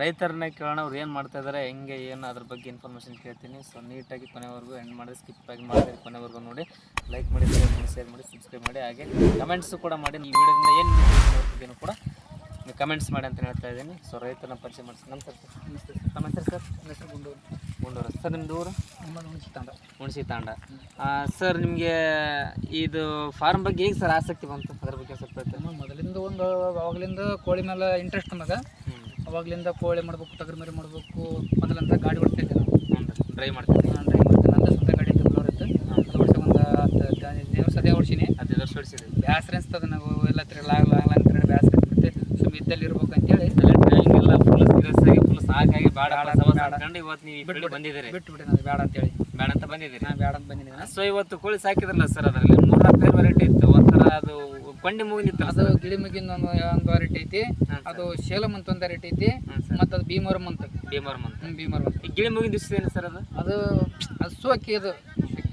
ರೈತರನ್ನ ಕೇಳೋಣ ಅವ್ರು ಏನು ಮಾಡ್ತಾ ಇದ್ದಾರೆ ಹೆಂಗೆ ಏನು ಅದ್ರ ಬಗ್ಗೆ ಇನ್ಫಾರ್ಮೇಷನ್ ಕೇಳ್ತೀನಿ. ಸೊ ನೀಟಾಗಿ ಕೊನೆವರೆಗೂ ಎಂಡ್ ಮಾಡಿ ಸ್ಕಿಪ್ ಆಗಿ ಮಾಡಿದ್ರೆ ಕೊನೆವರೆಗೂ ನೋಡಿ. ಲೈಕ್ ಮಾಡಿ ಶೇರ್ ಮಾಡಿ ಸಬ್ಸ್ಕ್ರೈಬ್ ಮಾಡಿ ಹಾಗೆ ಕಮೆಂಟ್ಸು ಕೂಡ ಮಾಡಿ. ಈ ವಿಡಿಯೋದಿಂದ ಏನು ಕೂಡ ನೀವು ಕಮೆಂಟ್ಸ್ ಮಾಡಿ ಅಂತ ಹೇಳ್ತಾ ಇದ್ದೀನಿ. ಸೊ ರೈತರನ್ನ ಪರಿಚಯ ಮಾಡಿಸಿ. ನಮ್ಮ ಸರ್ ನಮಸ್ತೆ ಸರ್ ನಮ್ಮ ಹೆಸರು ಸರ್ ಹೆಸರು ಗುಂಡೂರು. ಗುಂಡೂರು. ಸರ್ ನಿಮ್ಮದು ಊರು? ನಮ್ಮದು ಹುಣಸಿ ತಾಂಡ. ಹುಣಸಿ ತಾಂಡ ಸರ್ ನಿಮಗೆ ಇದು ಫಾರ್ಮ್ ಬಗ್ಗೆ ಹೇಗೆ ಸರ್ ಆಸಕ್ತಿ ಬಂತು? ಅದ್ರ ಬಗ್ಗೆ ಸ್ವಲ್ಪ ಮೊದಲಿಂದ ಒಂದು ಅವಾಗಲಿಂದ ಕೋಳಿ ಮೇಲೆ ಇಂಟ್ರೆಸ್ಟ್ ನಮಗೆ. ಅವಾಗಲಿಂದ ಕೋಳಿ ಮಾಡ್ಬೇಕು ಮರಿ ಮಾಡಬೇಕು ಮೊದಲಂತ ಗಾಡಿ ಹೊಡ್ತಿದ್ದೆ ನಾವು. ಡ್ರೈ ಮಾಡ್ತೀನಿ ನಾನು ಡ್ರೈವ್ ಮಾಡ್ತೀನಿ ನಂದು ಸ್ವಂತ ಗಾಡಿ ಅಂತ ಇತ್ತು. ಅದು ವರ್ಷ ಒಂದು ಹತ್ತು ಹದಿನೈದು ವರ್ಷ ಅದೇ ಓಡಿಸಿನಿ. ಹದಿನೈದು ವರ್ಷ ಹೊಡಿಸಿದ್ರಿ ಬ್ಯಾಸ್ರ ಅನಿಸ್ತದೆ ನಾವು ಎಲ್ಲ ತಿರುಗಿ ಲಾಂಗ್ ಲಾಂಗ್ ಲಾಂಗ್ ತಿರುಗಿ ಬ್ಯಾಸ್ರ ಅನ್ಸುತ್ತೆ ಸುಮ್ಮ ಇದ್ದಲ್ಲಿ ಇರ್ಬೇಕು ಅಂತೇಳಿ ಟ್ರೈನಿಂಗ್ ಎಲ್ಲ ಫುಲ್ ಸೀರಿಯಸ್ ಆಗಿ ಫುಲ್ ಸಾಕಾಗಿ ಬೇಡ ಬೇಡ. ಇವತ್ತು ನೀವು field ಬಂದಿದ್ದೀರಿ. ಬಿಟ್ಟು ಬಿಟ್ಟೆ ನಾನು ಬೇಡ ಅಂತೇಳಿ ಬೇಡ ಅಂತ ಬಂದಿದ್ದೀರಿ? ನಾನು ಬೇಡ ಅಂತ ಬಂದಿದ್ದೀನಿ ಸೊ ಇವತ್ತು ಕೋಳಿ ಸಾಕಿದ್ರಲ್ಲ ಸರ್ ಅದರಲ್ಲಿ ಮೂರ್ನಾಲ್ಕು ನಾಲ್ಕು ವೆರೈಟಿ ಇತ್ತು. ಒಂಥರ ಅದು ಕೊಂಡಿ ಮೂಗಿನ ಅದು ಗಿಳಿ ಮುಗಿನ ಒಂದು ವೆರೈಟಿ ಐತಿ. ಅದು ಶೇಲಂ ಅಂತ ಒಂದು ವೆರೈಟಿ ಐತಿ ಮತ್ತೆ ಅದು ಭೀಮರ್ ಅಂತ ಭೀಮರ್ ಅಂತ ಭೀಮರ್ ಭೀಮವರಂ ಅಂತ ಈ ಗಿಳಿ ಮುಗಿದ ದಿವಸ ಏನು ಸರ್ ಅದು? ಅದು ಅದು ಸೋಕಿ ಅದು.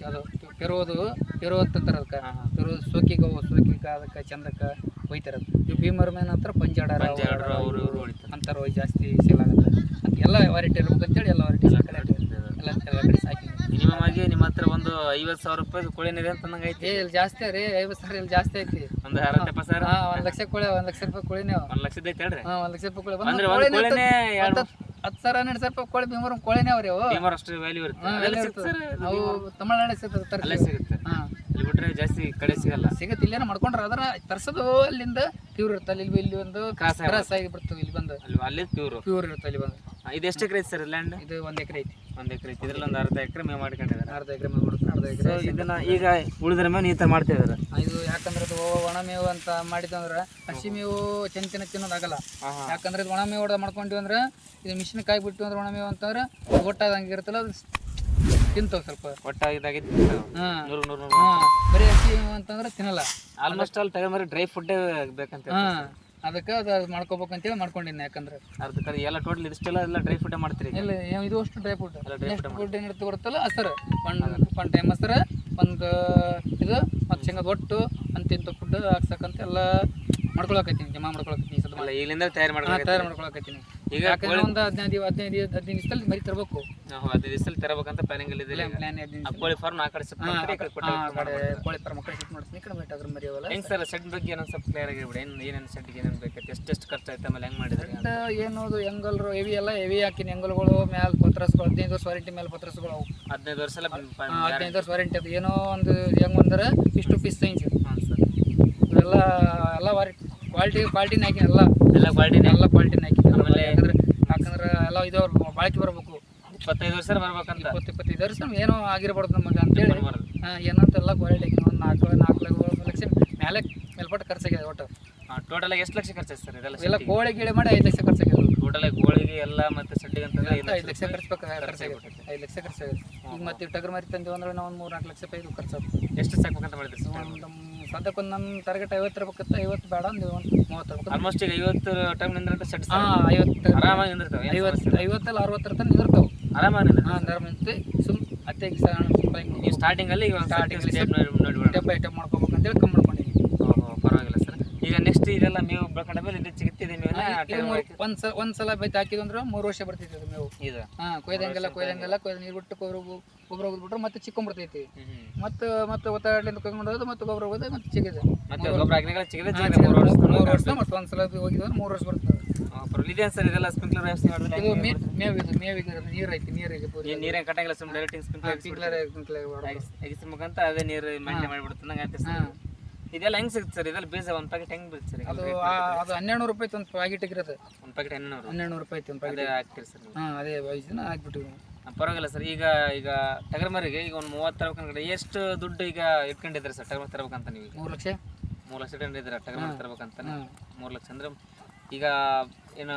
ಅದು. ಪೆರೋದು ಪೆರೋ ಅಂತಂತಾರೆ ಅದಕ್ಕೆ. ಪೆರೋ ಸೋಕಿಗೆ ಸೋಕಿಗೆ ಅದಕ್ಕೆ ಚಂದಕ್ಕೆ ಒಯ್ತಾರೆ ಅದು. ಭೀಮರ ಮೇನ್ ಅಂತಾರೆ ಪಂಜಾಡರ ಅಂತಾರೆ ಜಾಸ್ತಿ ಸೇಲ್ ಆಗುತ್ತೆ ಎಲ್ಲ ವೆರೈಟಿ ಇರ್ಬೇಕಂತೇಳಿ ಎಲ್ಲ ವೆರೈಟಿ ಎಲ್ಲ ಕಡೆ ಎಲ್ಲ ಎಲ್ಲ ಕಡೆ ಸಾಕಿ ಮಿನಿಮಮ್ ಆಗಿ ನಿಮ್ಮ ಹತ್ರ ಒಂದು ಐವತ್ತು ಸಾವಿರ ರೂಪಾಯಿ ನೀರಿ ಅಂತ ನಂಗೆ ಐತಿ. ಏ ಇಲ್ಲಿ ಜಾಸ್ತಿ ರೀ ಐವತ್ತು ಸಾವಿರ ಇಲ್ಲಿ ಜಾಸ್ತಿ ಐತಿ. ಒಂದು ಅರವತ್ತು ಸಾವಿರ? ಹಾಂ ಒಂದು ಲಕ್ಷ ಕೋಳಿ ಒಂದು ಲಕ್ಷ ರೂಪಾಯಿ ಕೋಳಿ ನೀವು. ಒಂದು ಲಕ್ಷದ ಐತೆ ಹೇಳ್ರಿ. ಹಾ ಒಂದ್ ಲಕ್ಷ ರೂಪಾಯಿ ಕೋಳಿ. ಅಂದ್ರೆ ಒಂದು ಕೋಳಿ ಕೋಳಿನೇ ಎರಡು ಹತ್ತು ಸಾವಿರ ಹನ್ನೆರಡು ಸಾವಿರ ರೂಪಾಯಿ ಕೋಳಿ ಬೀಮರ್ ಕೋಳಿನೇ ಅವ್ರಿ ಅವು ಭೀಮವರ ಅಷ್ಟು ವ್ಯಾಲ್ಯೂ ಇರುತ್ತೆ. ಅದೆಲ್ಲ. ಸರ್ ಅವು ತಮಿಳ್ನಾಡು ಸಿಗ್ತದೆ ಅಲ್ಲೇ ತರ್ಸಿ ಸಿಗುತ್ತೆ. ಹಾಂ. ಇಲ್ಲಿ ಬಿಟ್ರೆ ಜಾಸ್ತಿ ಕಡೆ ಸಿಗಲ್ಲ. ಸಿಗತ್ತೆ ಇಲ್ಲೇನ ಮಾಡ್ಕೊಂಡ್ರ ಅದರ ತರ್ಸೋದು ಅಲ್ಲಿಂದ ಪ್ಯೂರ್ ಇರುತ್ತೆ. ಅಲ್ಲಿ ಇಲ್ಲಿ ಒಂದು ಕ್ರಾಸ್ ಕ್ರಾಸ್ ಆಗಿ ಬಿಡ್ತವೆ ಇಲ್ಲಿ ಬಂದು. ಅಲ್ಲಿ ಅಲ್ಲಿ ಪ್ಯೂರ್ ಪ್ಯೂರ್ ಇರುತ್ತೆ ಅಲ್ಲಿ ಬಂದು. ಇದು ಎಷ್ಟು ಎಕರೆ ಐತೆ ಸರ್ ಲ್ಯಾಂಡ್ ಇದು ಒಂದ್ ಎಕರೆ ಐತಿ. ಒಂದು ಎಕರೆ ಇದ್ರಲ್ಲಿ ಒಂದು ಅರ್ಧ ಎಕರೆ ಮೇವು ಮಾಡ್ಕೊಂಡಿದ್ದಾರೆ. ಅರ್ಧ ಎಕರೆ ಬಿಡುತ್ತೆ ಅರ್ಧ ಎಕರೆ ಇದನ್ನ ಈಗ ಉಳಿದ್ರ ಮೇಲೆ ಈ ಥರ ಇದು ಯಾಕಂದ್ರೆ ಅದು ಒಣ ಮೇವು ಅಂತ ಮಾಡಿದ್ದಂದ್ರೆ ಹಸಿ ಮೇವು ಚೆನ್ನ ತಿನ್ನೋದಾಗಲ್ಲ ಯಾಕಂದ್ರೆ ಇದು ಒಣ ಮೇವು ಹೊಡೆದ ಮಾಡ್ಕೊಂಡ್ವಿ ಅಂದ್ರೆ ಇದು ಮಿಷಿನ್ ಕಾಯಿ ಬಿಟ್ಟು ಅಂದ್ರೆ ಒಣ ಮೇವು ಅಂತಂದ್ರೆ ಒಟ್ಟಾದಂಗೆ ಇರುತ್ತಲ್ಲ ಅದು ತಿಂತವೆ ಸ್ವಲ್ಪ. ಒಟ್ಟಾಗಿದ್ದಾಗಿದ್ದು ಹಾಂ. ನೂರು ನೂರು ನೂರು. ಹಾಂ. ಬರೀ ಹಸಿ ಮೇವು ಅಂತಂದ್ರೆ ತಿನ್ನಲ್ಲ. ಆಲ್ಮೋಸ್ಟ್ ಅಲ್ಲಿ ತಗೊಂಡ್ರೆ ಡ್ರೈ ಫುಡ್ಡೇ ಬೇಕಂತ ಹಾಂ. ಅದಕ್ಕೆ ಅದು ಮಾಡ್ಕೋಬೇಕಂತೇಳಿ ಮಾಡ್ಕೊಂಡಿನಿ ಯಾಕಂದ್ರೆ ಅದಕ್ಕೆ ಎಲ್ಲ ಟೋಟಲ್ ಇದಿಷ್ಟೆಲ್ಲ ಎಲ್ಲ ಡ್ರೈ ಫುಡ್ ಮಾಡ್ತೀರಿ ಇಲ್ಲ ಏನು ಇದು ಅಷ್ಟು dry food dry next food ಏನಿರುತ್ತೆ ಗೊತ್ತಲ್ಲ? ಹಸರು. ಒಂದು ಒಂದು ಟೈಮ್ ಹಸರು ಒಂದು ಇದು ಮತ್ತು ಶೇಂಗದ ಒಟ್ಟು ಅಂತಿಂತ ಫುಡ್ ಹಾಕ್ಸಕ್ಕಂತ ಎಲ್ಲ ಮಾಡ್ಕೊಳಕತ್ತೀನಿ ಜಮಾ ಮಾಡ್ಕೊಳಕತ್ತೀನಿ ಸದ್ ಅಲ್ಲ ಇಲ್ಲಿಂದ ತಯಾರು ಮಾಡ್ಕೊಂಡು ತಯಾರು ಮಾಡ್ಕೊಳಕತ್ತೀನಿ. ಈಗ ಯಾಕಂದ್ರೆ ಒಂದು ಹದಿನೈದು ಹದಿನೈದು ಹದಿನೈದು ದಿವಸದಲ್ಲಿ ಮರಿ ತರಬೇಕು. ನಾವು ಹದಿನೈದು ದಿವಸದಲ್ಲಿ ತರಬೇಕಂತ ಪ್ಲಾನಿಂಗ್ ಅಲ್ಲಿ ಇದೆ ಪ್ಲಾನ್ ಕೋಳಿ ಫಾರ್ಮ್ ಆ ಕಡೆ ಕಡೆ ಕಡೆ ಕೋಳಿ ಫಾರ್ಮ್ ಮಕ್ಕಳು ಶಿಫ್ಟ್ ಮಾಡ್ತೀನಿ ಈ ಕಡೆ ಮರಿ ಅದ್ರ ಮರಿ ಅವಲ್ಲ? ಹೆಂಗ್ ಸರ್ ಸೆಟ್ ಬಗ್ಗೆ ಏನೋ ಸ್ವಲ್ಪ ಕ್ಲಿಯರ್ ಆಗಿರ್ಬಿಡಿ ಏನು ಏನೇನು ಸೆಟ್ಗೆ ಏನೇನು ಬೇಕೈತೆ? ಎಷ್ಟು ಖರ್ಚು ಆಯ್ತು ಆಮೇಲೆ ಹೆಂಗೆ ಮಾಡಿದ್ರಿ ಅಂತ. ಅದು ಎಂಗಲ್ರು ಹೆವಿ ಎಲ್ಲ ಹೆವಿ ಹಾಕಿನಿ. ಎಂಗಲ್ಗಳು ಮ್ಯಾಲ ಪತ್ರಸ್ಗಳು ಹದಿನೈದು ವರ್ಷ ವಾರಂಟಿ ಮೇಲೆ ಪತ್ರಸ್ಗಳು ಅವು. ಹದಿನೈದು ವರ್ಷ ಎಲ್ಲ ಹದಿನೈದು ವರ್ಷ ವಾರಂಟಿ ಅದು. ಏನೋ ಒಂದು ಹೆಂಗ್ ಅಂದ್ರೆ ಇಷ್ಟು ಪೀಸ್ ಸೈನ್ಸ್ ಹಾಂ ಸರ್. ಇವೆಲ್ಲ ಎಲ್ಲ ವಾರಂಟಿ ಕ್ವಾಲಿಟಿ ಕ್ವಾಲಿಟಿನ ಹಾಕಿ ಎಲ್ಲ. ಎಲ್ಲ ಕ್ವಾಲಿಟಿನ ಎಲ್ಲ ಕ್ವಾಲಿಟಿನ ಹಾಕಿ. ಆಮೇಲೆ- ಯಾಕಂದ್ರೆ ಯಾಕಂದ್ರೆ ಎಲ್ಲ ಇದಾವ್ರು ಬಾಳಿಕೆ ಬರಬೇಕು. ಇಪ್ಪತ್ತೈದು ವರ್ಷ ಬರ್ಬೇಕಂತ. ಇಪ್ಪತ್ತು ಇಪ್ಪತ್ತೈದು ವರ್ಷ ಏನೋ ಆಗಿರ್ಬಾರ್ದು ನಮಗೆ ಅಂತೇಳಿ. ಏನಂತ ಎಲ್ಲ ಕ್ವಾಲಿಟಿ ಹಾಕಿ ಒಂದು ನಾಲ್ಕು ನಾಲ್ಕು ಲಕ್ಷ ಮೇಲೆ ಮೇಲ್ಪಟ್ಟು ಖರ್ಚಾಗಿದೆ ಒಟ್ಟು. ಟೋಟಲ್ ಆಗಿ ಎಷ್ಟು ಲಕ್ಷ ಖರ್ಚಾಯ್ತು ಸರ್ ಇದೆಲ್ಲ ಎಲ್ಲ ಕೋಳಿ ಗಿಳಿ ಮಾಡಿ ಐದು ಲಕ್ಷ ಖರ್ಚಾಗಿದೆ ಟೋಟಲ್ ಆಗಿ ಕೋಳಿಗೆ ಎಲ್ಲ ಮತ್ತೆ ಸಡ್ಡಿಗೆ ಅಂತಂದ್ರೆ ಐದು ಲಕ್ಷ ಖರ್ಚು ಖರ್ಚಾಗಿದೆ ಐದು ಲಕ್ಷ ಖರ್ಚು ಈಗ ಮತ್ತೆ ಟಗರ್ ಮರಿ ತಂದೆ ಅಂದ್ರೆ ನಾವು ಒಂದು ಮೂರು ನಾಲ್ಕು ಲಕ್ಷ ರೂಪಾಯಿ ಖರ್ಚಾಗ್ತದೆ ಎಷ್ಟು ಸಾಕಬೇಕಂತ ಮಾಡಿದ್ರಿ ಸರ್ ಒಂದು ನಮ್ಮ ಟಾರ್ಗೆಟ್ ಐವತ್ತು ಇರ್ಬೇಕತ್ತ ಐವತ್ತು ಬೇಡ ಒಂದು ಒಂದು ಮೂವತ್ತು ಇರ್ಬೇಕು ಆಲ್ಮೋಸ್ಟ್ ಈಗ ಐವತ್ತು ಟೈಮ್ ನಿಂದ್ರೆ ಸೆಟ್ ಹಾಂ ಐವತ್ತು. ಆರಾಮಾಗಿ ನಿಂದಿರ್ತಾವೆ ಐವತ್ತು ಐವತ್ತಲ್ಲಿ ಅರವತ್ತರ ತನಕ ನಿಂದಿರ್ತಾವೆ. ಆರಾಮಾಗಿ ನಿಂದಿರ್ತಾವೆ. ಹಾಂ ನರ ನಿಂತು ಸುಮ್ ಅತ್ತೆ ನೀವು ಸ್ಟಾರ್ಟಿಂಗ್ ಅಲ್ಲಿ ಈಗ ಸ್ಟಾರ್ಟಿಂಗ್ ಸ್ಟೆಪ್ ಬೈ ಸ್ಟೆಪ್ ಮಾಡ್ಕೋಬೇಕಂತೇಳಿ ಕಮ್ಮಿ ಮಾಡ್ಕೊಂಡಿದ್ದೀನಿ ಓಹೋ ಪರವಾಗಿಲ್ಲ ಸರ್ ಈಗ ನೆಕ್ಸ್ಟ್ ಇದೆಲ್ಲ ಮೇವು ಬೆಳ್ಕೊಂಡ ಮೇಲೆ ಇಲ್ಲಿ ಸಿಗುತ್ತಿದೆ ಮೇವೆಲ್ಲ ಇದು ಮೂರು ಒಂದು ಸಲ ಒಂದು ಸಲ ಬೈತ್ ಹಾಕಿದ್ವು ಅಂದ್ರೆ ಮೂರು ವರ್ಷ ಬರ್ತೈತಿ ಅದು ಮೇವು. ಇದು. ಹಾ ಕೊಯ್ದಂಗೆಲ್ಲ ಕೊಯ್ದಂಗೆಲ್ಲ ಕೊಯ್ದ ನೀರು ಬಿಟ್ಟು ಗೊಬ್ಬರ ಗೊಬ್ಬರ ಹೋಗ್ಬಿಟ್ರೆ ಮತ್ತೆ ಚಿಕ್ಕೊಂಡ್ಬಿಡ್ತೈತಿ ಮತ್ತೆ ಮತ್ತೆ ಒತ್ತಾಡ್ಲಿಂದ ಕೊಯ್ಕೊಂಡು ಹೋಗೋದು ಮತ್ತೆ ಗೊಬ್ಬರ ಹೋಗೋದು ಮತ್ತೆ ಚಿಗಿದೆ ಮತ್ತೆ ಗೊಬ್ಬರ ಹಾಕಿದಾಗ ಚಿಗಿದೆ ಮೂರು ವರ್ಷ ಮೂರು ವರ್ಷ ಮತ್ತೆ ಒಂದು ಸಲ ಹೋಗಿದ್ರೆ ಮೂರು ವರ್ಷ ಬರ್ತದೆ. ಇದೇನು ಸರ್ ಇದೆಲ್ಲ ಸ್ಪ್ರಿಂಕ್ಲರ್ ವ್ಯವಸ್ಥೆ ಮಾಡಿದ್ರೆ ಇದು ಮೇ ಮೇವು ಇದು ನೀರು ಐತಿ ನೀರು ಐತಿ ಪೂರ್ತಿ. ನೀರೇನು ಕಟ್ಟಂಗಿಲ್ಲ ಸುಮ್ಮನೆ ಡೈರೆಕ್ಟ್ ಸ್ಪ್ರಿಂಕ್ಲರ್ ಸ್ಪ್ರಿಂಕ್ಲರ್ ಸ್ಪ್ರಿಂಕ್ಲರ್ ಎಗಿಸ್ಬೇಕಂತ ಅದೇ ನೀರು ಮಣ್ಣೆ ಮಾಡಿಬಿಡುತ್ತೆ ನಂಗೆ ಆಗ್ತದೆ ಸರ್ ಇದೆಲ್ಲ ಹೆಂಗ್ ಸಿಗುತ್ತೆ ಸರ್? ಇದೆಲ್ಲ ಬೀಜ ಒಂದು ಪ್ಯಾಕೆಟ್ ಹೆಂಗ್ ಬೀಳುತ್ತೆ ಸರ್? ಅದು ಆ- ಅದು ಹನ್ನೆರಡು ನೂರು ರೂಪಾಯಿ ಒಂದು ಪ್ಯಾಕೆಟ್ ಇರೋದು ಒಂದು ಪ್ಯಾಕೆಟ್ ಹನ್ನೆರಡು ಹನ್ನೆರಡು ನೂರು ರೂಪಾಯಿ ಒಂದು ಪ್ಯಾಕೆಟ್ ಅದೇ ಹಾಕ್ತೀರಿ ಸರ್ ನೀವು. ಹಾಂ ಅದೇ ಐದು ಹಾಕ್ಬಿಟ್ಟಿವಿ ಆ, ಪರವಾಗಿಲ್ಲ ಸರ್. ಈಗ ಈಗ ಟಗರ್ ಮರಿಗೆ ಈಗ ಒಂದು ಮೂವತ್ತು ತರಬೇಕಂದ್ರೆ ಎಷ್ಟು ದುಡ್ಡು ಈಗ ಇಟ್ಕೊಂಡಿದ್ರಿ ಸರ್ ಟಗರ್ ಮರಿ ತರಬೇಕಂತ ನೀವು ಈಗ? ಮೂರು ಲಕ್ಷ? ಮೂರು ಲಕ್ಷ ಇಟ್ಕೊಂಡಿದ್ದೀರ ಟಗರ್ ಮರಿ ತರಬೇಕಂತ? ಹಾಂ. ಮೂರು ಲಕ್ಷ ಅಂದ್ರೆ ಈಗ ಏನು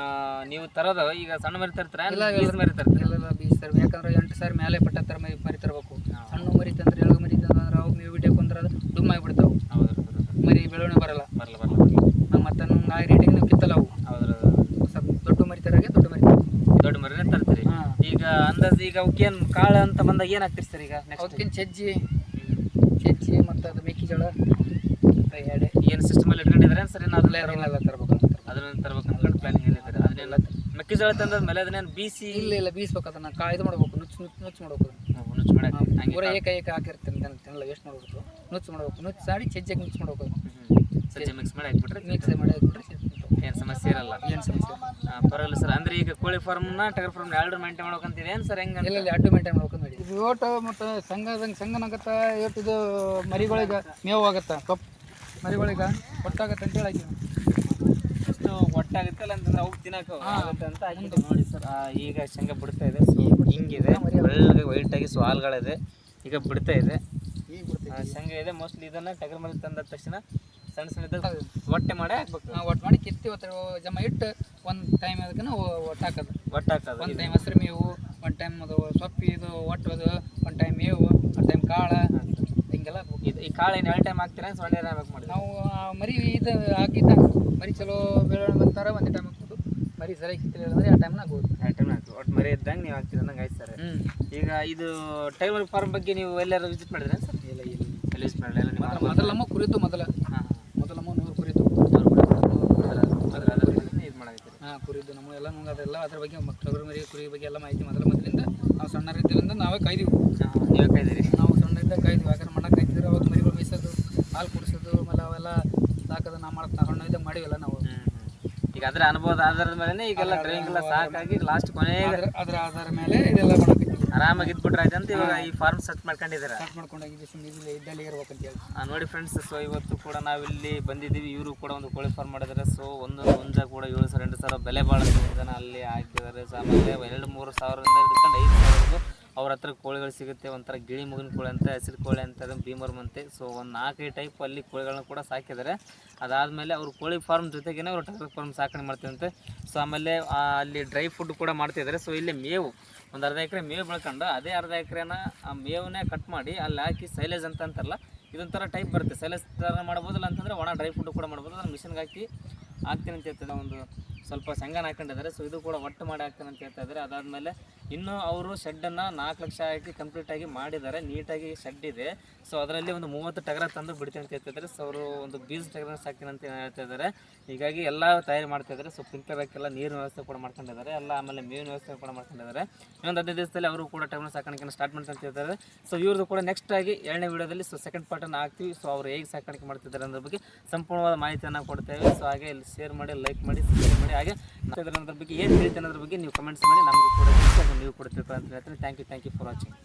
ನೀವು ತರೋದು ಈಗ ಸಣ್ಣ ಮರಿ ತರ್ತೀರಾ? ಇಲ್ಲ, ಬೀಜ ಮರಿ ತರ್ತೀರಾ? ಇಲ್ಲ ಬೀಜ ತರ್ಬೇಕು. ಯಾಕಂದ್ರೆ ಎಂಟು ಸಾವಿರ ಮೇಲೆ ಪಟ್ಟ ತರ ಮರಿ ಮರಿ ತರಬೇಕು. ಸಣ್ಣ ಮರಿ ತಂದ್ರೆ ಎಳಗ ಮರಿ ತಂದ್ರೆ ಅವು ಮೇವು ಬಿಟ್ಟು ಅದು ಡುಮ್ ಆಗಿಬಿಡ್ತಾವೆ. ಹೌದು ಬೆಳವಣಿಗೆ ಬರಲ್ಲ. ಬರಲ್ಲ ಬರಲ್ಲ ಮತ್ತೆ ನಮ್ಗೆ ಆ ರೇಟಿಗೆ ನೀವು ಕಿತ್ತಲ್ಲ ಅವು. ಸ್ವಲ್ಪ ದೊಡ್ಡ ಮರಿ ತರಾಗೆ ದೊಡ್ಡ ಮರಿ ದೊಡ್ಡ ಮರಿನೇ ತರ್ತೀರಿ. ಈಗ ಅಂದಾಜು ಈಗ ಅವಕ್ಕೇನು ಕಾಳು ಅಂತ ಬಂದಾಗ ಏನು ಹಾಕ್ತೀರಿ ಸರ್ ಈಗ ಅವಕ್ಕಿನ ಸಜ್ಜಿ ಸಜ್ಜಿ ಮತ್ತು ಅದು ಮೆಕ್ಕೆಜೋಳ ಎಡೆ. ಏನು ಸಿಸ್ಟಮಲ್ಲಿ ಇಟ್ಕೊಂಡಿದ್ರೆ ಸರ್ ಏನು ಅದೆಲ್ಲ ಎಲ್ಲ ತರಬೇಕು ಅಂತ ತರಬೇಕು. ಅನ್ಕೊಂಡು ಪ್ಲಾನಿಂಗ್ ಹೇಳಿದ್ದಾರೆ ಅದನ್ನೆಲ್ಲ ಮೆಕ್ಕೆಜೋಳ ತಂದಾದ್ಮೇಲೆ ಅದನ್ನೇನು ಬೀಸಿ? ಇಲ್ಲ ಇಲ್ಲ ಬೀಸ್ಬೇಕು. ಅದನ್ನ ಕಾ ಇದು ಮಾಡ್ಬೇಕು. ನುಚ್ಚು ನುಚ್ಚು ನುಚ್ಚು ಮಾಡ್ಬೇಕು. ಅದನ್ನ. ನುಚ್ಚು ಮಾಡಿ ಹಂಗೆ ಪೂರ ಏಕ ಏಕ ಹಾಕಿರ್ತೀನಿ. ನಾನು ತಿನ್ನಲ್ಲ ವೇಸ್ಟ್ ಮಾಡ್ಬೇಕು? ನುಚ್ಚು ಮಾಡ್ಬೇಕು. ನುಚ್ಚು ಸಾಡಿ ಚೆಜ್ಜಾಗಿ ಮಿಕ್ಸ್ ಮಾಡ್ಬೇಕು. ಹ್ಮ್. ಸಜ್ಜೆ ಮಿಕ್ಸ್ ಮಾಡಿ ಹಾಕ್ಬಿಟ್ರೆ ಮಿಕ್ಸ್ ಮಾಡಿ ಹಾಕ್ಬಿಟ್ರೆ ಏನು ಸಮಸ್ಯೆ ಇರಲ್ಲ. ಏನು ಸಮಸ್ಯೆ ಪರವಾಗಿಲ್ಲ ಸರ್. ಅಂದ್ರೆ ಈಗ ಕೋಳಿ ಫಾರ್ಮ್ನ ಟಗರ್ ಫಾರ್ಮ್ ಎರಡು ಮೇಂಟೈನ್ ಮಾಡ್ಬೇಕಂತಿದೆ. ಏನು ಸರ್ ಹೆಂಗೆ ಇಲ್ಲ ಇಲ್ಲ ಅಡ್ಡು ಮೇಂಟೈನ್ ಮಾಡ್ಬೇಕು ಮಾಡಿ ಇದು ಓಟ ಮತ್ತು ಸಂಘದಂಗೆ ಸಂಘನಾಗತ್ತೆ ಇವತ್ತು ಇದು ಮರಿಗಳಿಗೆ ಮೇವು ಆಗುತ್ತೆ? ಕಪ್ ಮರಿಗಳಿಗೆ ಒಟ್ಟಾಗತ್ತೆ ಅಂತೇಳಿ ಹಾಕಿವಿ ಅಷ್ಟು ಒಟ್ಟಾಗುತ್ತಲ್ಲ ಅಂತಂದ್ರೆ ಅವು ತಿನ್ನಕ್ಕೆ ಆಗುತ್ತೆ ಅಂತ ಹಾಕಿದ್ದು ನೋಡಿ ಸರ್. ಈಗ ಶಂಗ ಬಿಡ್ತಾ ಇದೆ. ಸೊ ಹಿಂಗಿದೆ. ಒಳ್ಳೆ ವೈಟ್ ಆಗಿ ಸ್ವಾಲ್ಗಳಿದೆ. ಈಗ ಬಿಡ್ತಾ ಇದೆ. ಶೇಂಗಾ ಇದೆ. ಮೋಸ್ಟ್ಲಿ ಇದನ್ನ ಟಗರ್ ಮರಿ ತಂದ ತಕ್ಷಣ ಸಣ್ಣ ಸಣ್ಣ ಹೊಟ್ಟೆ ಮಾಡಿ ಹಾಕ್ಬೇಕು. ಒಟ್ಟು ಮಾಡಿ ಕಿತ್ತಿ ಒತ್ತ ಜಮ ಇಟ್ಟು ಒಂದು ಟೈಮ್ ಅದಕ್ಕೆ ಒಟ್ಟು ಹಾಕೋದು. ಒಟ್ಟು ಹಾಕೋದು. ಒಂದು ಟೈಮ್ ಹಸಿರು ಮೇವು ಒಂದು ಟೈಮ್ ಅದು ಸೊಪ್ಪಿ ಇದು ಒಟ್ಟು ಅದು ಒಂದು ಟೈಮ್ ಮೇವು ಒಂದು ಟೈಮ್ ಕಾಳ. ಹಿಂಗೆಲ್ಲ. ಇದು ಈ ಕಾಳು ಏನು ಎರಡು ಟೈಮ್ ಹಾಕ್ತೀರ ಸೊಳ್ಳೆ ಹಾಕ್ಬೇಕು ಮಾಡಿ ನಾವು ಮರಿ ಇದು ಹಾಕಿದ್ದ ಮರಿ ಚಲೋ ಬೆಳವಣಿಗೆ ಬಂತಾರ ಒಂದ್ ಟೈಮ್ ಹಾಕ್ಬೋದು ಮರಿ ಸರಿಯಾಗಿ ಕಿತ್ತಿಲ್ಲ ಅಂದ್ರೆ ಆ ಟೈಮ್ನ ಹಾಕ್ಬೋದು ಎರಡು ಟೈಮ್ ಹಾಕ್ಬೋದು ಒಟ್ಟು ಮರಿ ಇದ್ದಂಗೆ ನೀವು ಹಾಕ್ತೀರ ಅನ್ನಂಗೆ ಆಯ್ತು ಸರ್. ಈಗ ಇದು ಟೈಲರ್ ಫಾರ್ಮ್ ಬಗ್ಗೆ ನೀವು ಎಲ್ಲರೂ ವಿಸಿಟ್ ಮಾಡಿದ್ರೆ ಸರ್ ಇಲ್ಲ ಇಲ್ಲ ಎಲ್ಲಿ ವಿಸಿಟ್ ಮಾಡಲಿಲ್ಲ ನಿಮ್ಮ ಮೊದಲ ಮೊದಲಮ್ಮ ಕುರಿತು ಮೊದಲ. ಮೊದಲಮ್ಮ ನೂರು ಕುರಿತು. ಹಾಂ ಕುರಿದು ನಮ್ಮ ಎಲ್ಲ ನಮ್ಗೆ ಅದೆಲ್ಲ ಅದ್ರ ಬಗ್ಗೆ ಮಕ್ಕಳು ಮರಿ ಕುರಿ ಬಗ್ಗೆ ಎಲ್ಲ ಮಾಹಿತಿ ಮೊದಲ ಮೊದಲಿಂದ ನಾವು ಸಣ್ಣರಿದ್ದರಿಂದ ನಾವೇ ಕಾಯ್ದೀವಿ. ನೀವು ಕಾಯ್ದಿರಿ. ನಾವು ಸಣ್ಣರಿಂದ ಕಾಯ್ದೀವಿ. ಯಾಕಂದ್ರೆ ಮಣ್ಣ ಕಾಯ್ತಿದ್ರೆ ಅವಾಗ ಮರಿಗಳು ಮೇಯ್ಸೋದು ಹಾಲು ಕುಡಿಸೋದು ಆಮೇಲೆ ಅವೆಲ್ಲ ಸಾಕೋದು ನಾವು ಮಾಡಕ್ಕೆ ಸಣ್ಣ ಸಣ್ಣದಾಗ ಮಾಡಿವಲ್ಲ ನಾವು. ಈಗ ಅದ್ರ ಅನುಭವ ಆಧಾರದ ಮೇಲೆ ಈಗೆಲ್ಲ ಡ್ರೈವಿಂಗ್ ಎಲ್ಲ ಸಾಕಾಗಿ ಲಾಸ್ಟ್ ಕೊನೆ ಅದ್ರ ಅದ್ರ ಆಧಾರ ಮೇಲೆ ಇದೆಲ್ಲ ಮಾಡಕ್ಕೆ ಆರಾಮಾಗಿ ಇದ್ಬಿಟ್ರೆ ಆಯ್ತು ಅಂತ ಇವಾಗ ಈ ಫಾರ್ಮ್ ಸರ್ಚ್ ಮಾಡ್ಕೊಂಡಿದ್ದೀರಾ? ಸ್ಟಾರ್ಟ್ ಮಾಡ್ಕೊಂಡೋಗಿದ್ದು ಸುಮ್ಮನೆ ಇದ್ದಲ್ಲಿ ಇರ್ಬೇಕಂತ ಹೇಳಿ. ಆ, ನೋಡಿ ಫ್ರೆಂಡ್ಸ್ ಸೊ ಇವತ್ತು ಕೂಡ ನಾವಿಲ್ಲಿ ಬಂದಿದ್ದೀವಿ. ಇವರು ಕೂಡ ಒಂದು ಕೋಳಿ ಫಾರ್ಮ್ ಮಾಡಿದ್ದಾರೆ ಸೊ ಒಂದೊಂದು ಒಂದ ಕೂಡ ಏಳು ಸಾವಿರ ಎಂಟು ಸಾವಿರ ಬೆಲೆ ಭಾಳ ಜನ ಅಲ್ಲಿ ಹಾಕಿದ್ದಾರೆ. ಸೊ ಆಮೇಲೆ ಎರಡು ಮೂರು ಸಾವಿರದಿಂದ ಹಿಡ್ಕೊಂಡು ಐದು ಸಾವಿರದ್ದು ಅವ್ರ ಹತ್ರ ಕೋಳಿಗಳು ಸಿಗುತ್ತೆ. ಒಂಥರ ಗಿಳಿ ಮುಗಿನ ಕೋಳಿ ಅಂತ ಹಸಿರು ಕೋಳಿ ಅಂತ ಭೀಮರ್ಮ್ ಮಂತೆ ಸೊ ಒಂದು ನಾಲ್ಕೈದು ಟೈಪ್ ಅಲ್ಲಿ ಕೋಳಿಗಳನ್ನ ಕೂಡ ಸಾಕಿದ್ದಾರೆ. ಅದಾದಮೇಲೆ ಅವ್ರು ಕೋಳಿ ಫಾರ್ಮ್ ಜೊತೆಗೇನೆ ಅವ್ರು ಟಗರ್ ಫಾರ್ಮ್ ಸಾಕಣೆ ಮಾಡ್ತೀವಂತೆ ಸೊ ಆಮೇಲೆ ಆ, ಅಲ್ಲಿ ಡ್ರೈ ಫುಡ್ ಕೂಡ ಮಾಡ್ತಿದ್ದಾರೆ. ಸೊ ಇಲ್ಲಿ ಮೇವು ಒಂದು ಅರ್ಧ ಎಕರೆ ಮೇವು ಬೆಳ್ಕೊಂಡು ಅದೇ ಅರ್ಧ ಎಕರೆನ ಆ ಮೇವನ್ನೇ ಕಟ್ ಮಾಡಿ ಅಲ್ಲಿ ಹಾಕಿ ಸೈಲೇಜ್ ಅಂತ ಅಂತಾರಲ್ಲ, ಇದೊಂಥರ ಟೈಪ್ ಬರುತ್ತೆ. ಸೈಲೇಜ್ ಥರ ಮಾಡ್ಬೋದಲ್ಲ ಅಂತಂದರೆ ಒಣ ಡ್ರೈ ಫುಡ್ ಕೂಡ ಮಾಡ್ಬೋದು. ಅದನ್ನು ಮಿಷಿನ್ಗೆ ಹಾಕಿ ಹಾಕ್ತೀನಿ ಅಂತ ಹೇಳ್ತಾರೆ ಒಂದು ಸ್ವಲ್ಪ ಸಂಘನ ಹಾಕೊಂಡಿದ್ದಾರೆ. ಸೊ ಇದು ಕೂಡ ಒಟ್ಟು ಮಾಡಿ ಹಾಕ್ತಾನೆ ಅಂತ ಹೇಳ್ತಾ ಇದ್ದಾರೆ. ಅದಾದಮೇಲೆ ಇನ್ನೂ ಅವರು ಶೆಡ್ಡನ್ನು ನಾಲ್ಕು ಲಕ್ಷ ಹಾಕಿ ಕಂಪ್ಲೀಟಾಗಿ ಮಾಡಿದ್ದಾರೆ. ನೀಟಾಗಿ ಶೆಡ್ ಇದೆ. ಸೊ ಅದರಲ್ಲಿ ಒಂದು ಮೂವತ್ತು ಟಗರ ತಂದು ಬಿಡ್ತೀನಿ ಅಂತ ಹೇಳ್ತಿದ್ದಾರೆ ಸೊ ಅವರು ಒಂದು ಬೀಜ ಟಗರ ಸಾಕ್ತೀನಿ ಅಂತ ಹೇಳ್ತಾ ಇದ್ದಾರೆ. ಹೀಗಾಗಿ ಎಲ್ಲ ತಯಾರಿ ಮಾಡ್ತಾ ಇದ್ದಾರೆ. ಸೊ ಪಿಂಕರ್ಗೆಲ್ಲ ನೀರಿನ ವ್ಯವಸ್ಥೆ ಕೂಡ ಮಾಡ್ಕೊಂಡಿದ್ದಾರೆ. ಎಲ್ಲ ಆಮೇಲೆ ಮೇವಿನ ವ್ಯವಸ್ಥೆ ಕೂಡ ಮಾಡ್ಕೊಂಡಿದ್ದಾರೆ. ಇನ್ನೊಂದು ಹದಿನೈದು ದಿವಸದಲ್ಲಿ ಅವರು ಕೂಡ ಟಗರ ಸಾಕಾಣಿಕೆಯನ್ನು ಸ್ಟಾರ್ಟ್ ಮಾಡ್ತಾ ಹೇಳ್ತಾರೆ ಸೊ ಇವ್ರದ್ದು ಕೂಡ ನೆಕ್ಸ್ಟ್ ಆಗಿ ಎರಡನೇ ವಿಡಿಯೋದಲ್ಲಿ ಸೊ ಸೆಕೆಂಡ್ ಪಾರ್ಟನ್ನು ಹಾಕ್ತೀವಿ. ಸೊ ಅವರು ಹೇಗೆ ಸಾಕಾಣಿಕೆ ಮಾಡ್ತಿದ್ದಾರೆ ಅನ್ನೋದ್ರ ಬಗ್ಗೆ ಸಂಪೂರ್ಣವಾದ ಮಾಹಿತಿಯನ್ನು ಕೊಡ್ತೇವೆ. ಸೊ ಹಾಗೆ ಇಲ್ಲಿ ಶೇರ್ ಮಾಡಿ ಲೈಕ್ ಮಾಡಿ ಸಬ್ಸ್ಕ್ರೈಬ್ ಮಾಡಿ. ಹಾಗೆ ಅನ್ನೋದ್ರ ಬಗ್ಗೆ ಏನು ಹೇಳ್ತೀನಿ ಅನ್ನೋದ್ರ ಬಗ್ಗೆ ನೀವು ಕಮೆಂಟ್ಸ್ ಮಾಡಿ ನಮಗೂ ಕೂಡ ನೀವು ಕೂಡ ಅಂತ ಹೇಳ್ತೀನಿ thank you thank you for watching